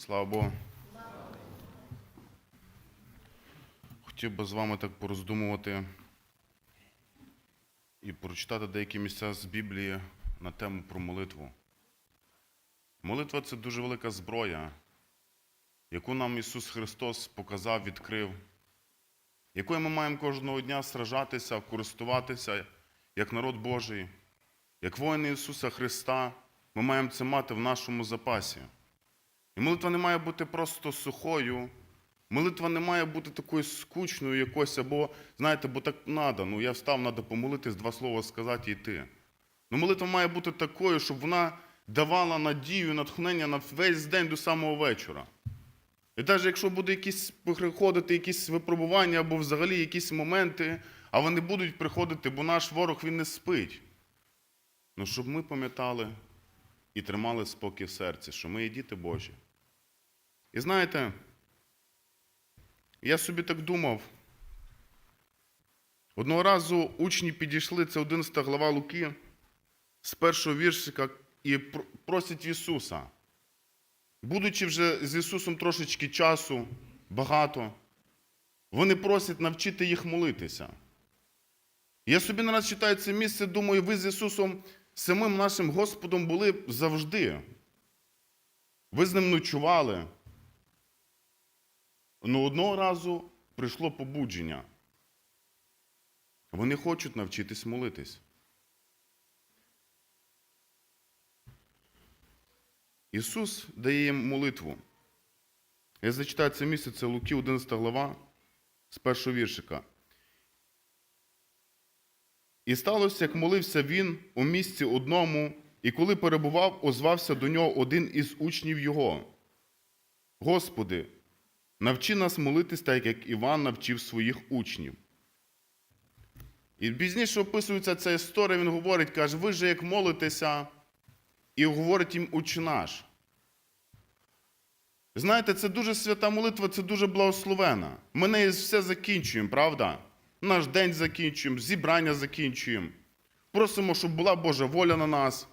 Слава Богу. Хотів би з вами так пороздумувати і прочитати деякі місця з Біблії на тему про молитву. Молитва це дуже велика зброя, яку нам Ісус Христос показав, відкрив, якою ми маємо кожного дня сражатися, користуватися як народ Божий, як воїни Ісуса Христа, ми маємо це мати в нашому запасі. І молитва не має бути просто сухою. Молитва не має бути такою скучною якось, або, знаєте, бо так треба. Ну, я встав, треба помолитись, два слова сказати і йти. Ну, молитва має бути такою, щоб вона давала надію, натхнення на весь день до самого вечора. І навіть якщо буде якісь приходити якісь випробування або взагалі якісь моменти, а вони будуть приходити, бо наш ворог він не спить. Ну, щоб ми пам'ятали і тримали спокій в серці, що ми є діти Божі. І знаєте, я собі так думав. Одного разу учні підійшли, це 11 глава Луки, з першого віршика, і просять Ісуса. Будучи вже з Ісусом трошечки часу, багато, вони просять навчити їх молитися. Я собі нараз читаю це місце, думаю, ви з Ісусом, самим нашим Господом були завжди. Ви з ним ночували. Ну одного разу прийшло побудження. Вони хочуть навчитись молитись. Ісус дає їм молитву. Я зачитаю це місце, це Луки, 11 глава, з першого віршика. І сталося, як молився він у місці одному, і коли перебував, озвався до нього один із учнів його. Господи, навчи нас молитись так, як Іван навчив своїх учнів. І пізніше описується ця історія, він говорить, каже, ви же як молитеся, і говорить їм «Отче наш. Знаєте, це дуже свята молитва, це дуже благословена. Ми нею все закінчуємо, правда? Наш день закінчуємо, зібрання закінчуємо. Просимо, щоб була Божа воля на нас.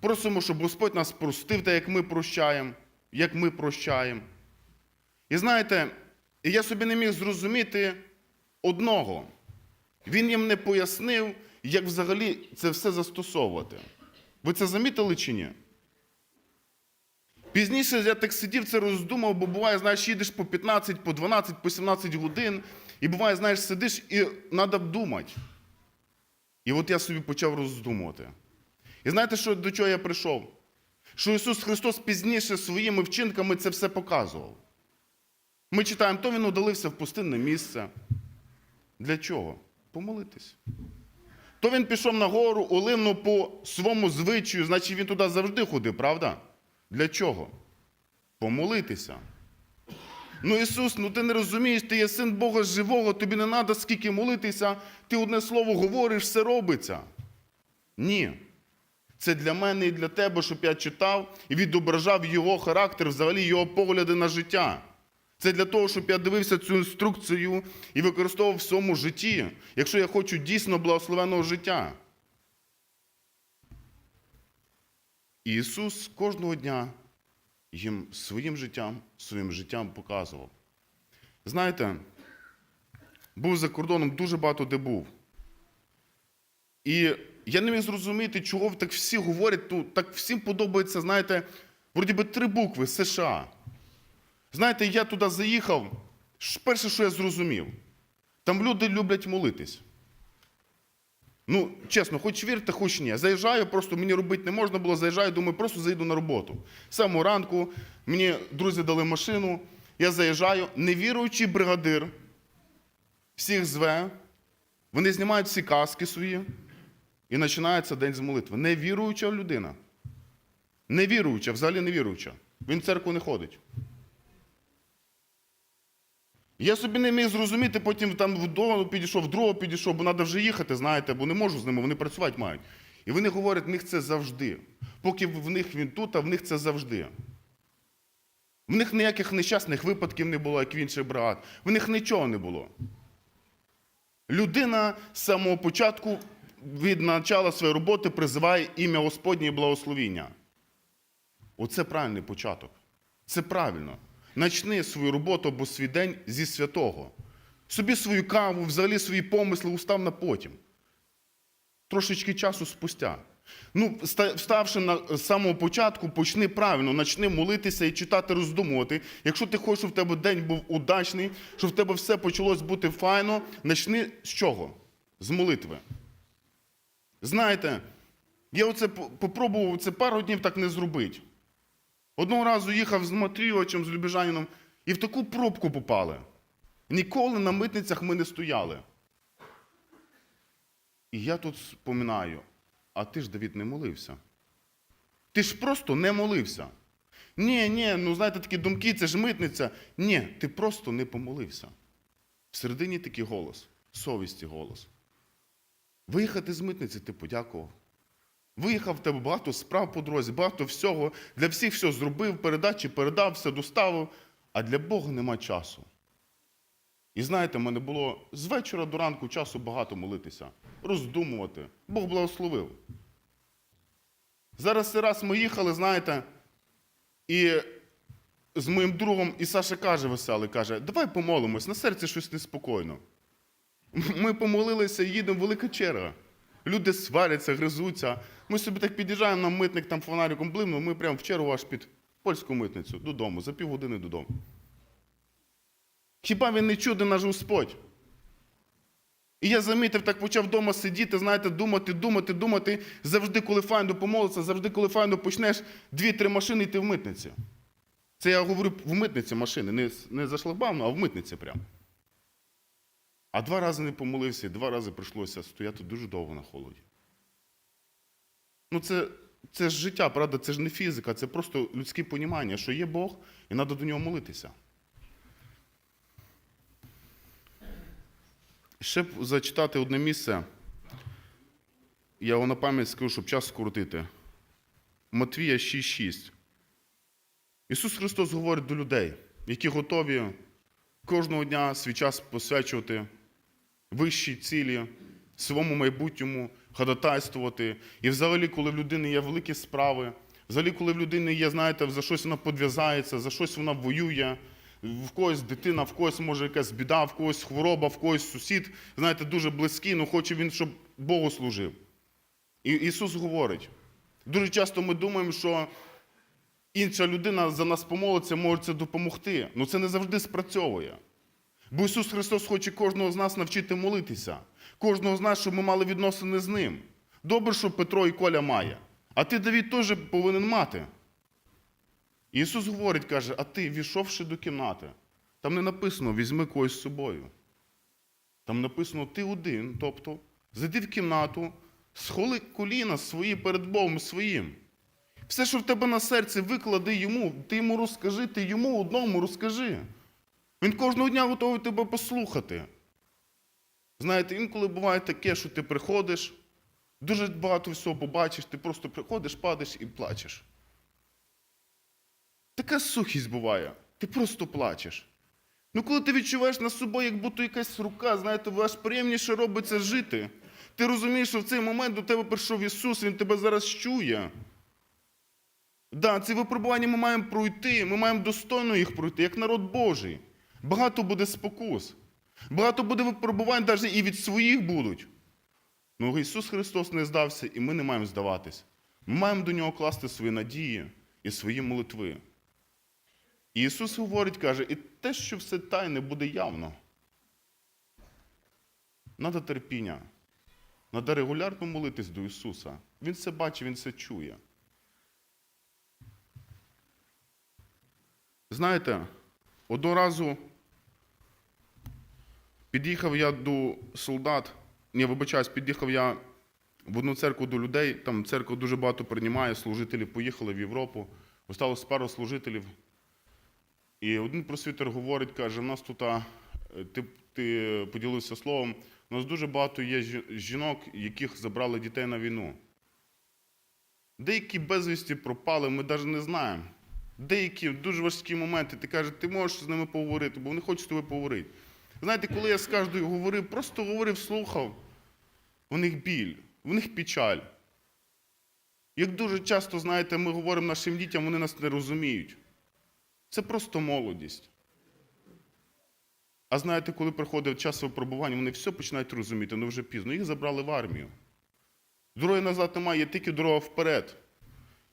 Просимо, щоб Господь нас простив, так як ми прощаємо, як ми прощаємо. І знаєте, я собі не міг зрозуміти одного. Він їм не пояснив, як взагалі це все застосовувати. Ви це замітили чи ні? Пізніше я так сидів, це роздумав, бо буває, знаєш, їдеш по 15, по 12, по 17 годин, і буває, знаєш, сидиш і треба думати. І от я собі почав роздумувати. І знаєте, що, до чого я прийшов? Що Ісус Христос пізніше своїми вчинками це все показував. Ми читаємо, то Він удалився в пустинне місце. Для чого? Помолитись. То він пішов на гору Олимну по своєму звичаю, значить він туди завжди ходив, правда? Для чого? Помолитися. Ну, Ісус, ну ти не розумієш, ти є син Бога живого, тобі не треба скільки молитися, ти одне слово говориш, все робиться. Ні. Це для мене і для тебе, щоб я читав і відображав його характер, взагалі його погляди на життя. Це для того, щоб я дивився цю інструкцію і використовував в своєму житті, якщо я хочу дійсно благословеного життя. І Ісус кожного дня їм своїм життям, своїм життям показував. Знаєте, був за кордоном дуже багато де був. І я не міг зрозуміти, чого так всі говорять, ну, так всім подобається, знаєте, вроді би три букви США. Знаєте, я туди заїхав, перше, що я зрозумів, там люди люблять молитись. Ну, чесно, хоч вірте, хоч ні. Заїжджаю, просто мені робити не можна було, заїжджаю, думаю, просто заїду на роботу. Самого ранку мені друзі дали машину, я заїжджаю, невіруючий бригадир, всіх зве, вони знімають всі каски свої, і починається день з молитви. Невіруюча людина. Невіруюча, взагалі невіруюча. Він в церкву не ходить. Я собі не міг зрозуміти, потім там вдома підійшов, вдруге підійшов, бо треба вже їхати, знаєте, бо не можу з ними, вони працювати мають. І вони говорять, в них це завжди. Поки в них він тут, а в них це завжди. В них ніяких нещасних випадків не було, як в інших бригад. В них нічого не було. Людина з самого початку від начала своєї роботи призиває ім'я Господнє і благословіння. Оце правильний початок. Це правильно. Начни свою роботу або свій день зі святого. Собі свою каву, взагалі свої помисли устав на потім. Трошечки часу спустя. Ну, вставши на самого початку, почни правильно, почни молитися і читати, роздумувати. Якщо ти хочеш, щоб в тебе день був удачний, щоб в тебе все почалось бути файно, почни з чого? З молитви. Знаєте, я оце по- попробував це пару днів так не зробити. Одного разу їхав з Матвійовичем, з Любіжаніном, і в таку пробку попали. Ніколи на митницях ми не стояли. І я тут споминаю, а ти ж, Давід, не молився. Ти ж просто не молився. Ні, ні, ну знаєте, такі думки, це ж митниця. Ні, ти просто не помолився. Всередині такий голос, совісті голос. Виїхати з митниці ти подякував. Виїхав в тебе багато справ по дорозі, багато всього. Для всіх все зробив, передачі передав, все доставив, а для Бога нема часу. І знаєте, в мене було з вечора до ранку часу багато молитися, роздумувати. Бог благословив. Зараз раз ми їхали, знаєте, і з моїм другом і Саша каже веселий, каже, давай помолимось, на серці щось неспокійно. Ми помолилися, їдемо, велика черга. Люди сваряться, гризуться. Ми собі так під'їжджаємо на митник, там фонариком блимнув, ми прямо в чергу аж під польську митницю, додому, за півгодини додому. Хіба він не чудний наш Господь? І я замітив, так почав вдома сидіти, знаєте, думати, думати, думати. Завжди, коли файно помолиться, завжди, коли файно почнеш, дві-три машини йти в митниці. Це я говорю в митниці машини, не, не за шлагбаумно, а в митниці прямо. А два рази не помолився, і два рази прийшлося стояти дуже довго на холоді. Ну, це, це ж життя, правда, це ж не фізика, це просто людське понімання, що є Бог, і треба до нього молитися. Ще б зачитати одне місце. Я його на пам'ять скажу, щоб час скоротити. Матвія 6,6. Ісус Христос говорить до людей, які готові кожного дня свій час посвячувати вищій цілі, своєму майбутньому, ходатайствувати. І взагалі, коли в людини є великі справи, взагалі, коли в людини є, знаєте, за щось вона подв'язається, за щось вона воює, в когось дитина, в когось може якась біда, в когось хвороба, в когось сусід, знаєте, дуже близький, ну хоче він, щоб Богу служив. І Ісус говорить. Дуже часто ми думаємо, що інша людина за нас помолиться, може це допомогти. Ну це не завжди спрацьовує. Бо Ісус Христос хоче кожного з нас навчити молитися. Кожного з нас, щоб ми мали відносини з Ним. Добре, що Петро і Коля має. А ти, Давід, теж повинен мати. Ісус говорить, каже, а ти, війшовши до кімнати, там не написано візьми когось з собою. Там написано ти один, тобто зайди в кімнату, схоли коліна свої перед Богом своїм. Все, що в тебе на серці, виклади йому, ти йому розкажи, ти йому одному розкажи. Він кожного дня готовий тебе послухати. Знаєте, інколи буває таке, що ти приходиш, дуже багато всього побачиш, ти просто приходиш, падаєш і плачеш. Така сухість буває, ти просто плачеш. Ну, коли ти відчуваєш на собою, як будто якась рука, знаєте, аж приємніше робиться жити. Ти розумієш, що в цей момент до тебе прийшов Ісус, Він тебе зараз чує. Да, ці випробування ми маємо пройти, ми маємо достойно їх пройти, як народ Божий. Багато буде спокус. Багато буде випробувань, навіть і від своїх будуть. Ну Ісус Христос не здався, і ми не маємо здаватись. Ми маємо до нього класти свої надії і свої молитви. І Ісус говорить, каже, і те, що все тайне буде явно. Надо терпіння. Надо регулярно молитись до Ісуса. Він це бачить, Він це чує. Знаєте, одного разу під'їхав я до солдат, ні, вибачаюсь, під'їхав я в одну церкву до людей, там церква дуже багато приймає, служителі поїхали в Європу, осталось пару служителів. І один просвітер говорить, каже, у нас тут, ти, ти поділився словом, у нас дуже багато є жінок, яких забрали дітей на війну. Деякі безвісті пропали, ми навіть не знаємо. Деякі дуже важкі моменти, ти кажеш, ти можеш з ними поговорити, бо вони хочуть з тобою поговорити. Знаєте, коли я з кожною говорив, просто говорив, слухав, у них біль, у них печаль. Як дуже часто, знаєте, ми говоримо нашим дітям, вони нас не розуміють. Це просто молодість. А знаєте, коли приходить час випробування, вони все починають розуміти, ну вже пізно. Їх забрали в армію. Дороги назад немає, є тільки дорога вперед.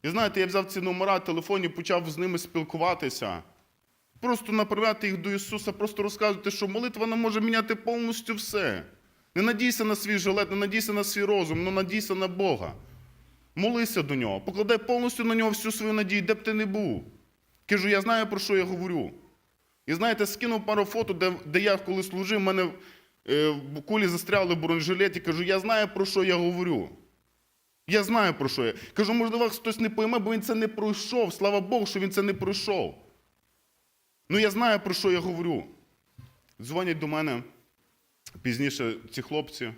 І знаєте, я взяв ці номера, телефоні, почав з ними спілкуватися. Просто направляти їх до Ісуса, просто розказувати, що молитва вона може міняти повністю все. Не надійся на свій жилет, не надійся на свій розум, але надійся на Бога. Молися до нього, покладай повністю на нього всю свою надію, де б ти не був. Кажу, я знаю, про що я говорю. І знаєте, скинув пару фото, де, де я коли служив, в мене е, в кулі застряли в бронежилеті. Кажу, я знаю, про що я говорю. Я знаю, про що я. Кажу, можливо, хтось не пойме, бо він це не пройшов. Слава Богу, що він це не пройшов. Ну, я знаю, про що я говорю. Дзвонять до мене пізніше ці хлопці,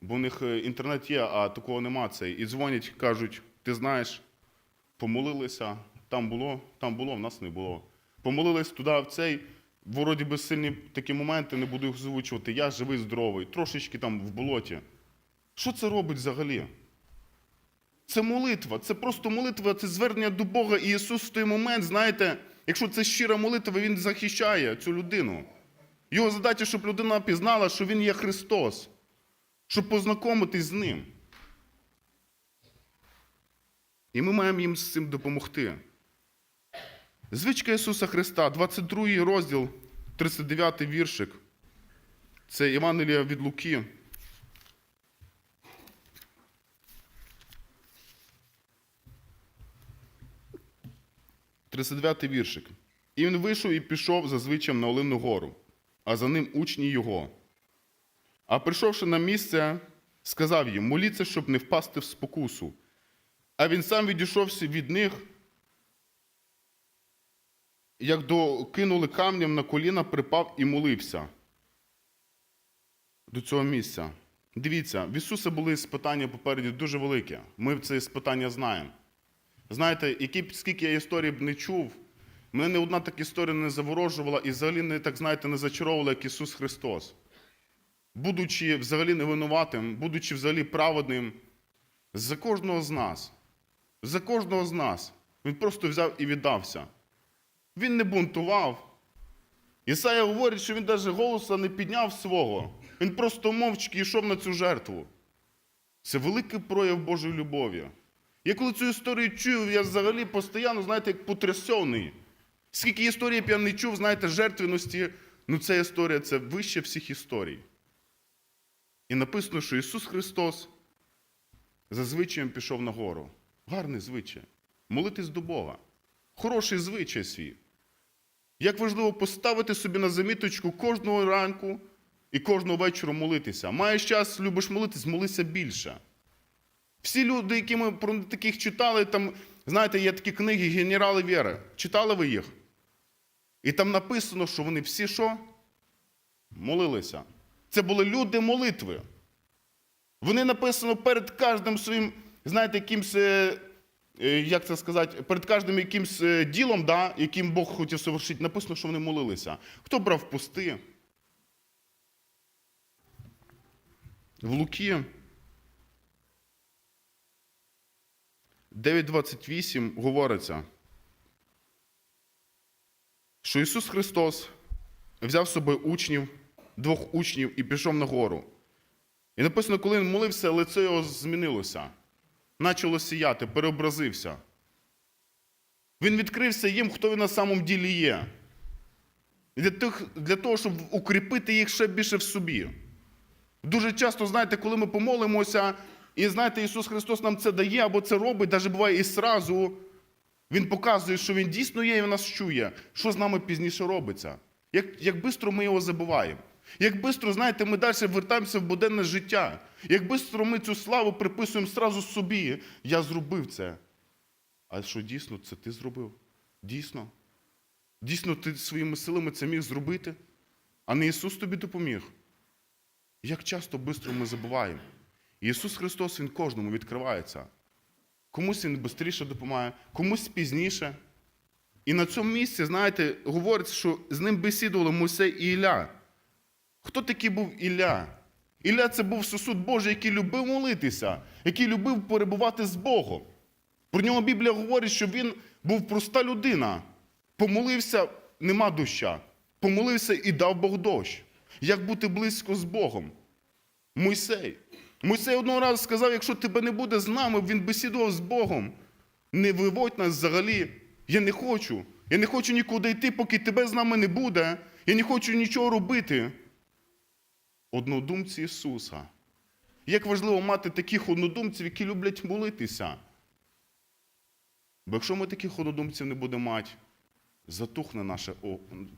бо в них е, інтернет є, а такого нема цей. І дзвонять, кажуть, ти знаєш, помолилися, там було, там було, в нас не було. Помолились туди, в цей, вроді би сильні такі моменти, не буду їх озвучувати. Я живий, здоровий, трошечки там в болоті. Що це робить взагалі? Це молитва, це просто молитва, це звернення до Бога. І Ісус в той момент, знаєте, якщо це щира молитва, Він захищає цю людину. Його задача, щоб людина пізнала, що Він є Христос, щоб познайомитись з Ним. І ми маємо їм з цим допомогти. Звичка Ісуса Христа, 22 розділ, 39 віршик. Це Євангелія від Луки. Тридцять дев'ятий віршик. І він вийшов і пішов за звичаєм на Оливну гору, а за ним учні його. А прийшовши на місце, сказав їм: моліться, щоб не впасти в спокусу. А він сам відійшовся від них, як докинули камнем на коліна, припав і молився до цього місця. Дивіться, в Ісуса були спитання попереді дуже великі. Ми це спитання знаємо. Знаєте, які скільки я історій б не чув, мене не одна така історія не заворожувала і взагалі не так, знаєте, не зачаровувала, як Ісус Христос. Будучи взагалі невинуватим, будучи взагалі праведним, за кожного з нас, за кожного з нас, Він просто взяв і віддався. Він не бунтував. Ісая говорить, що він навіть голоса не підняв свого. Він просто мовчки йшов на цю жертву. Це великий прояв Божої любові. Я коли цю історію чую, я взагалі постійно, знаєте, як потрясений. Скільки історій б я не чув, знаєте, жертвеності, ну ця історія це вище всіх історій. І написано, що Ісус Христос за звичаєм пішов на гору. Гарний звичай. Молитись до Бога. Хороший звичай свій. Як важливо поставити собі на заміточку кожного ранку і кожного вечора молитися. Маєш час, любиш молитись, молися більше. Всі люди, які ми про таких читали, там, знаєте, є такі книги Генерали віри. Читали ви їх? І там написано, що вони всі що? Молилися. Це були люди молитви. Вони написано перед кожним своїм, знаєте, якимсь, е, е, як це сказати, перед кожним якимсь е, ділом, да, яким Бог хотів совершити, написано, що вони молилися. Хто брав пусти? В Луки 9.28 говориться, що Ісус Христос взяв з собою учнів, двох учнів і пішов на гору. І написано, коли він молився, лице його змінилося, почало сіяти, переобразився. Він відкрився їм, хто він на самом ділі є. Для, тих, для того, щоб укріпити їх ще більше в собі. Дуже часто, знаєте, коли ми помолимося, і знаєте, Ісус Христос нам це дає або це робить, навіть буває і сразу. Він показує, що Він дійсно є і нас чує, що з нами пізніше робиться. Як як швидко ми його забуваємо. Як швидко, знаєте, ми далі вертаємося в буденне життя. Як швидко ми цю славу приписуємо сразу собі. Я зробив це. А що дійсно це ти зробив? Дійсно? Дійсно, ти своїми силами це міг зробити, а не Ісус тобі допоміг. Як часто швидко ми забуваємо. Ісус Христос, Він кожному відкривається. Комусь Він швидше допомагає, комусь пізніше. І на цьому місці, знаєте, говориться, що з ним бесідували Мойсей і Ілля. Хто такий був Ілля? Ілля це був сосуд Божий, який любив молитися, який любив перебувати з Богом. Про нього Біблія говорить, що він був проста людина. Помолився, нема доща. Помолився і дав Бог дощ. Як бути близько з Богом? Мойсей. Мойсей одного разу сказав: якщо тебе не буде з нами, він бесідував з Богом. Не виводь нас взагалі. Я не хочу. Я не хочу нікуди йти, поки тебе з нами не буде. Я не хочу нічого робити. Однодумці Ісуса. Як важливо мати таких однодумців, які люблять молитися. Бо якщо ми таких однодумців не будемо мати, затухне наше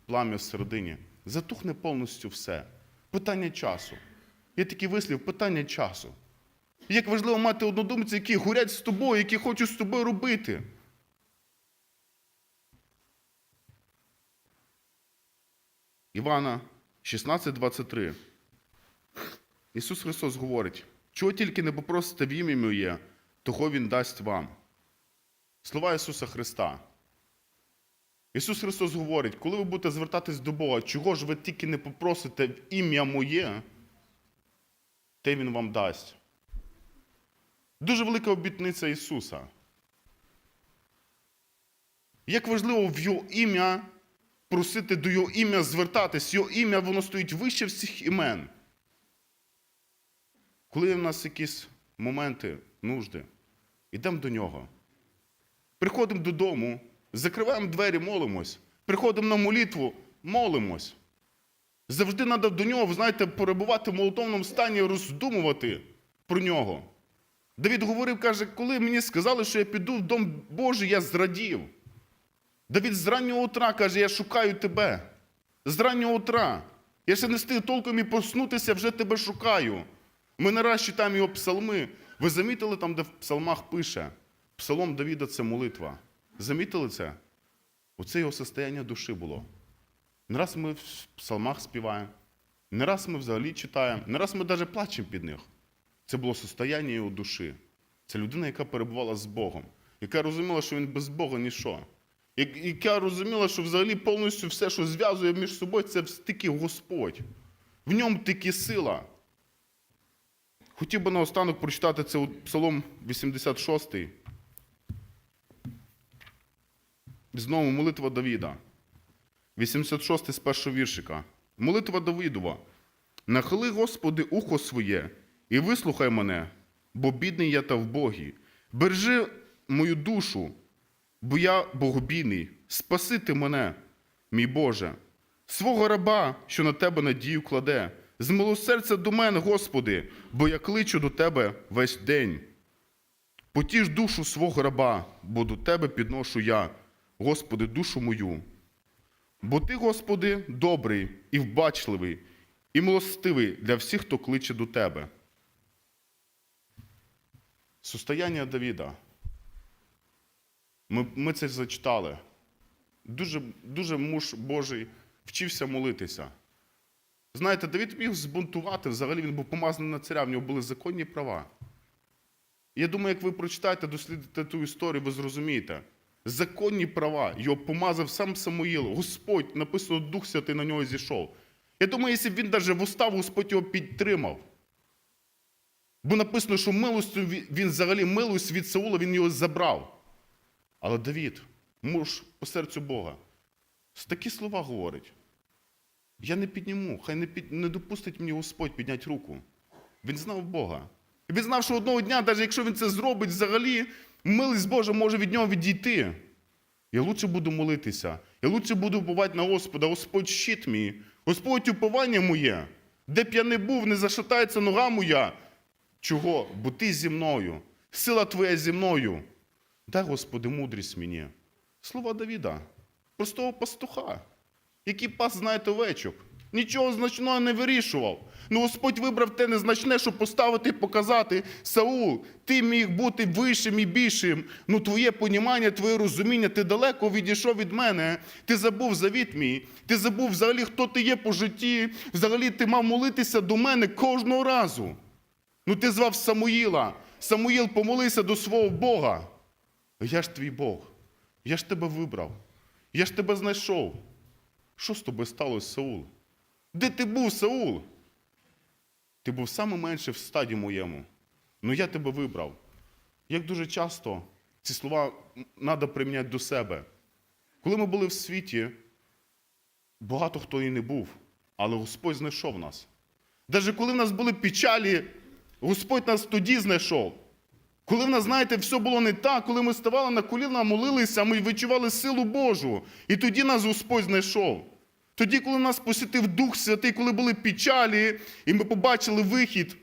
плам'я всередині, затухне повністю все. Питання часу. Є такий вислів питання часу. Як важливо мати однодумців, які горять з тобою, які хочуть з тобою робити. Івана 16:23. Ісус Христос говорить: чого тільки не попросите в ім'я моє, того Він дасть вам. Слова Ісуса Христа. Ісус Христос говорить, коли ви будете звертатись до Бога, чого ж ви тільки не попросите в ім'я моє, те Він вам дасть. Дуже велика обітниця Ісуса. Як важливо в Його ім'я просити до Його ім'я звертатись, Його ім'я воно стоїть вище всіх імен. Коли в нас якісь моменти, нужди, йдемо до нього. Приходимо додому, закриваємо двері, молимось. Приходимо на молитву, молимось. Завжди треба до нього, ви знаєте, перебувати в молитовному стані, роздумувати про нього. Давід говорив, каже, коли мені сказали, що я піду в дом Божий, я зрадів. Давід з раннього утра каже, я шукаю тебе. З раннього утра. Я ще не встиг толком і проснутися, вже тебе шукаю. Ми не раз читаємо його псалми. Ви замітили там, де в псалмах пише? Псалом Давіда це молитва. Замітили це? Оце його состояння душі було. Не раз ми в псалмах співаємо, не раз ми взагалі читаємо, не раз ми навіть плачемо під них. Це було состояння його душі. Це людина, яка перебувала з Богом, яка розуміла, що він без Бога ніщо. Яка розуміла, що взагалі повністю все, що зв'язує між собою, це тільки Господь. В ньому тільки сила. Хотів би наостанок прочитати це от Псалом 86. Знову молитва Давіда. 86 з першого віршика. Молитва Давидова. Нахили, Господи, ухо своє і вислухай мене, бо бідний я та в Богі. Бережи мою душу, бо я богобійний. Спаси ти мене, мій Боже, свого раба, що на тебе надію кладе. З милосердя до мене, Господи, бо я кличу до Тебе весь день. Потіж душу свого раба, бо до Тебе підношу я, Господи, душу мою. Бо Ти, Господи, добрий і вбачливий, і милостивий для всіх, хто кличе до Тебе. Состояння Давіда. Ми, ми це зачитали. Дуже, дуже муж Божий вчився молитися. Знаєте, Давид міг збунтувати, взагалі він був помазаний на царя, в нього були законні права. Я думаю, як ви прочитаєте, дослідите ту історію, ви зрозумієте. Законні права, його помазав сам Самуїл, Господь, написано, Дух Святий на нього зійшов. Я думаю, якщо б він навіть в устав, Господь його підтримав. Бо написано, що милостю він взагалі милость від Саула, він його забрав. Але Давід, муж по серцю Бога, такі слова говорить. Я не підніму, хай не, під, не допустить мені Господь підняти руку. Він знав Бога. І він знав, що одного дня, навіть якщо він це зробить, взагалі, милість Божа може від нього відійти. Я лучше буду молитися. Я лучше буду уповати на Господа. Господь щит мій. Господь уповання моє. Де б я не був, не зашатається нога моя. Чого? Бо ти зі мною. Сила твоя зі мною. Дай, Господи, мудрість мені. Слова Давіда, простого пастуха, який пас, знаєте, овечок. Нічого значного не вирішував. Ну Господь вибрав те незначне, щоб поставити і показати. Саул, ти міг бути вищим і більшим. Ну твоє понімання, твоє розуміння, ти далеко відійшов від мене. Ти забув завіт мій. Ти забув взагалі, хто ти є по житті. Взагалі ти мав молитися до мене кожного разу. Ну ти звав Самуїла. Самуїл, помолися до свого Бога. Я ж твій Бог. Я ж тебе вибрав. Я ж тебе знайшов. Що з тобою сталося, Саул? Де ти був, Саул? Ти був саме менше в стаді моєму. Ну я тебе вибрав. Як дуже часто ці слова треба приміняти до себе. Коли ми були в світі, багато хто і не був, але Господь знайшов нас. Навіть коли в нас були печалі, Господь нас тоді знайшов. Коли в нас, знаєте, все було не так, коли ми ставали на коліна, молилися, ми відчували силу Божу. І тоді нас Господь знайшов. Тоді, коли нас посітив Дух Святий, коли були печалі, і ми побачили вихід.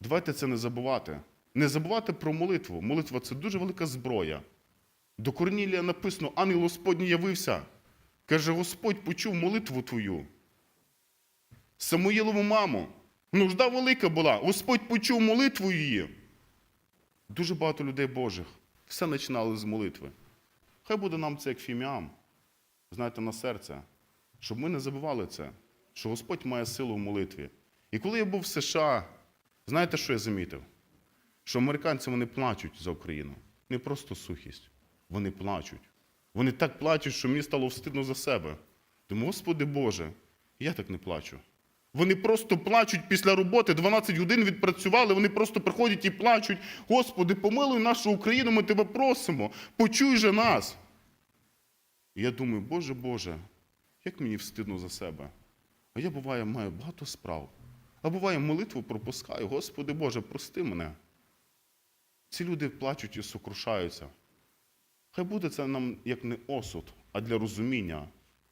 Давайте це не забувати. Не забувати про молитву. Молитва це дуже велика зброя. До Корнілія написано, ангел Господній явився. Каже, Господь почув молитву твою. Самуїлову маму. Нужда велика була. Господь почув молитву її. Дуже багато людей Божих. Все починали з молитви. Хай буде нам це як фіміам, знаєте, на серце, щоб ми не забували це, що Господь має силу в молитві. І коли я був в США, знаєте, що я замітив? Що американці вони плачуть за Україну. Не просто сухість. Вони плачуть. Вони так плачуть, що мені стало встидно за себе. Тому, Господи Боже, я так не плачу. Вони просто плачуть після роботи, 12 годин відпрацювали, вони просто приходять і плачуть. Господи, помилуй нашу Україну, ми тебе просимо, почуй же нас. І я думаю, Боже Боже, як мені встидно за себе. А я буває маю багато справ. А буває молитву пропускаю. Господи Боже, прости мене. Ці люди плачуть і сокрушаються. Хай буде це нам як не осуд, а для розуміння,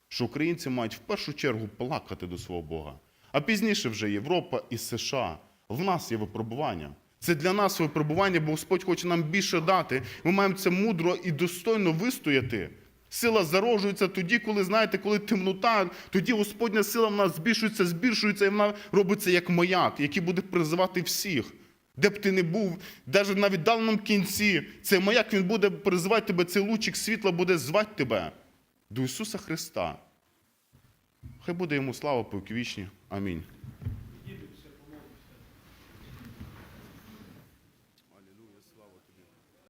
що українці мають в першу чергу плакати до свого Бога. А пізніше вже Європа і США. В нас є випробування. Це для нас випробування, бо Господь хоче нам більше дати. Ми маємо це мудро і достойно вистояти. Сила зароджується тоді, коли, знаєте, коли темнота, тоді Господня сила в нас збільшується, збільшується, і вона робиться як маяк, який буде призивати всіх. Де б ти не був, навіть на віддаленому кінці, цей маяк він буде призивати тебе, цей лучик світла буде звати тебе до Ісуса Христа. Хай буде йому слава повіки вічні. Амінь.